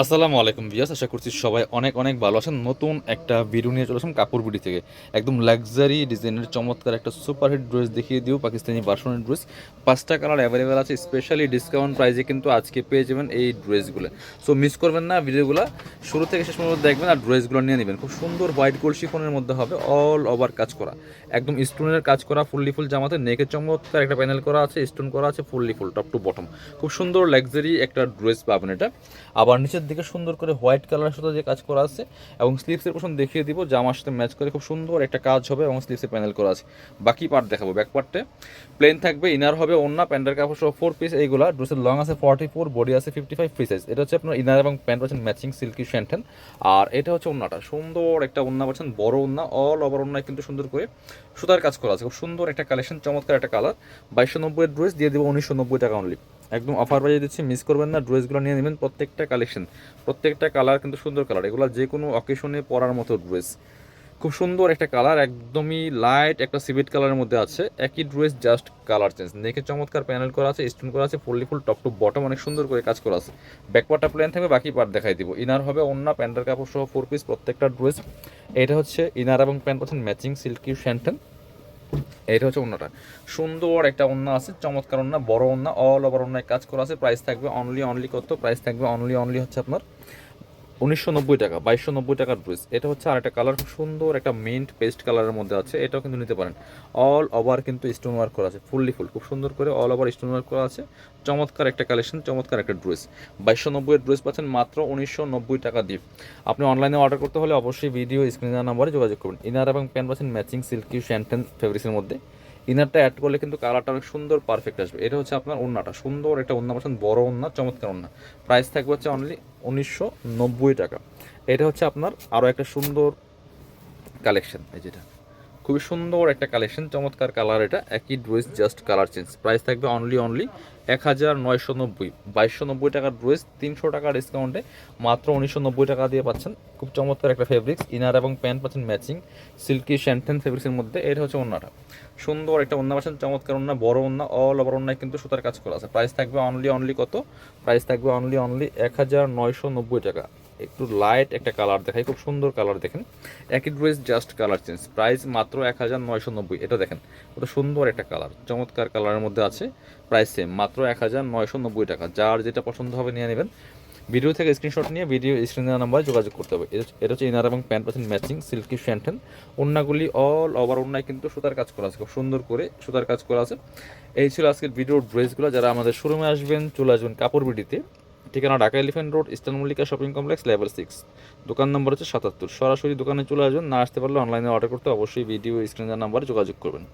আসসালামু আলাইকুম বিয়াস আশা করছি সবাই অনেক অনেক ভালো আছেন। নতুন একটা ভিডিও নিয়ে চলে আসলাম কাপড় বিডি থেকে। একদম লাক্সারি ডিজাইনের চমৎকার একটা সুপারহিট ড্রেস দেখিয়ে দিও, পাকিস্তানি ভার্সনের ড্রেস পাঁচটা কালার অ্যাভেলেবেল আছে স্পেশালি ডিসকাউন্ট প্রাইসে কিন্তু আজকে পেয়ে যাবেন এই ড্রেসগুলো সো মিস করবেন না ভিডিওগুলো শুরু থেকে শেষ পর্যন্ত দেখবেন আর ড্রেসগুলো নিয়ে নেবেন। খুব সুন্দর হোয়াইট গোল্ড শিফনের মধ্যে হবে অল ওভার কাজ করা। একদম স্টোনের কাজ করা, ফুললি ফুল জামাতে নেকের চমৎকার একটা প্যানেল করা আছে স্টোন করা আছে, fully full top to bottom খুব সুন্দর লাক্সারি একটা ড্রেস পাবেন এটা। আবার নিচের দিকে সুন্দর করে হোয়াইট কালারের সাথে যে কাজ করা আছে এবং স্লিপসের পোশন দেখিয়ে দিব জামার সাথে ম্যাচ করে খুব সুন্দর একটা কাজ হবে এবং স্লিভসের প্যানেল করা আছে। বাকি পার্ট দেখাবো ব্যাক পার্টে প্লেন থাকবে ইনার হবে অন্য প্যান্টের কাপড় সহ ফোর পিস এইগুলা। ড্রেসের লং আছে ফর্টি ফোর বডি আছে ফিফটি ফাইভ ফ্রি সাইজ এটা হচ্ছে আপনার ইনার এবং প্যান্ট পাচ্ছেন ম্যাচিং সিল্কি শ্যান্টেন আর এটা হচ্ছে অন্যটা সুন্দর একটা ওন্না পাচ্ছেন, বড় ওন্না অল ওভার ওন্নায় কিন্তু সুন্দর করে সুতার কাজ করা আছে। খুব সুন্দর একটা কালেকশন চমৎকার একটা কালার বাইশশো নব্বই ড্রেস দিয়ে দেবো উনিশশো নব্বই টাকা অনলি একদম অফার বাজিয়ে দিচ্ছি মিস করবেন না ড্রেসগুলো নিয়ে নেবেন, প্রত্যেকটা কালেকশন প্রত্যেকটা কালার কিন্তু সুন্দর কালার এগুলো যে কোনো অকেশনে পরার মতো ড্রেস খুব সুন্দর একটা কালার একদমই লাইট একটা সিভিট কালারের মধ্যে আছে, একই ড্রেস জাস্ট কালার চেঞ্জ নেকে চমৎকার প্যানেল করা আছে স্টোন করা আছে fully full top to bottom অনেক সুন্দর করে কাজ করা আছে। ব্যাকপার্টটা প্লেন থাকবে, বাকি পার্ট দেখাই দিব। ইনার হবে অন্য প্যান্টের কাপড় সহ ফোর পিস প্রত্যেকটা ড্রেস এটা হচ্ছে ইনার এবং প্যান্ট পাচ্ছেন ম্যাচিং সিল্কি শ্যান্টেন এটা হচ্ছে অন্যটা। সুন্দর একটা অন্য আছে, চমৎকার অন্য, বড় অন্য অল ওভার অন্যায় কাজ করা আছে। প্রাইস থাকবে অনলি অনলি কত? প্রাইস থাকবে অনলি অনলি হচ্ছে আপনার উনিশশো নব্বই টাকা, বাইশশো নব্বই টাকার ড্রেস এটা হচ্ছে আর একটা কালার খুব সুন্দর একটা মিন্ট পেস্ট কালারের মধ্যে আছে, এটাও কিন্তু নিতে পারেন। অল ওভার কিন্তু স্টোন ওয়ার্ক করা আছে ফুললি ফুল খুব সুন্দর করে অল ওভার স্টোন ওয়ার্ক করা আছে। চমৎকার একটা কালেকশন চমৎকার একটা ড্রেস বাইশশো নব্বইয়ের ড্রেস পাচ্ছেন মাত্র উনিশশো নব্বই টাকা দিয়ে আপনি অনলাইনে অর্ডার করতে হলে অবশ্যই ভিডিও স্ক্রিনের নাম্বারে যোগাযোগ করুন। ইনার এবং প্যান্ট পাচ্ছেন ম্যাচিং সিল্কি শ্যান্টেন ফেব্রিক্সের মধ্যে। ইনারটা অ্যাড করলে কিন্তু কালারটা অনেক সুন্দর পারফেক্ট আসবে। এটা হচ্ছে আপনার ওন্নাটা। সুন্দর একটা ওন্না পাচ্ছেন বড় ওন্না, চমৎকার ওন্না। প্রাইস থাকবে হচ্ছে অনলি উনিশশো নব্বই টাকা। এটা হচ্ছে আপনার আরও একটা সুন্দর কালেকশন এই যেটা। খুবই সুন্দর একটা কালেকশন চমৎকার কালার এটা, একই dress just colour change price থাকবে অনলি অনলি এক হাজার নয়শো নব্বই, বাইশশো নব্বই টাকার ড্রেস তিনশো টাকা ডিসকাউন্টে মাত্র উনিশশো নব্বই টাকা দিয়ে পাচ্ছেন। খুব চমৎকার একটা ফেব্রিক্স ইনার এবং প্যান্ট পাচ্ছেন ম্যাচিং সিল্কি শ্যান্টেন ফেব্রিক্সের মধ্যে। এটা হচ্ছে অন্যটা সুন্দর একটা অন্য পাচ্ছেন, চমৎকার অন্য বড় অন্য অল ওভার অন্যায় কিন্তু সুতার কাজ করা আছে। প্রাইস থাকবে অনলি অনলি কত? প্রাইস থাকবে অনলি অনলি এক হাজার নয়শো নব্বই টাকা। একটু লাইট একটা কালার দেখাই, খুব সুন্দর কালার দেখেন। একই dress just colour change price মাত্র এক হাজার নয়শো নব্বই, এটা দেখেন, কত সুন্দর একটা কালার চমৎকার কালারের মধ্যে আছে প্রাইস সেম মাত্র এক হাজার নয়শো নব্বই টাকা। যার যেটা পছন্দ হবে নিয়ে নেবেন। ভিডিও থেকে স্ক্রিনশট নিয়ে ভিডিও স্ক্রিনের নাম্বারে যোগাযোগ করতে হবে। এটা- হচ্ছে ইনার এবং প্যান্ট পাচ্ছেন ম্যাচিং সিল্কি ফ্যান্টেন ওন্নাগুলি অল ওভার ওন্নায় কিন্তু সুতার কাজ করা আছে, খুব সুন্দর করে সুতার কাজ করা আছে। এই ছিল আজকের ভিডিওর ড্রেসগুলো যারা আমাদের শোরুমে আসবেন, চলে আসবেন কাপড় বিডিতে। ঠিকানা Dhaka elephant road, eastern Mallika shopping complex, level six. দোকান নম্বর হচ্ছে সাতাত্তর। সরাসরি দোকানে চলে আসবেন, না আসতে পারলে অনলাইনে অর্ডার করতে অবশ্যই ভিডিও স্ক্রিনের নাম্বারে যোগাযোগ করবেন।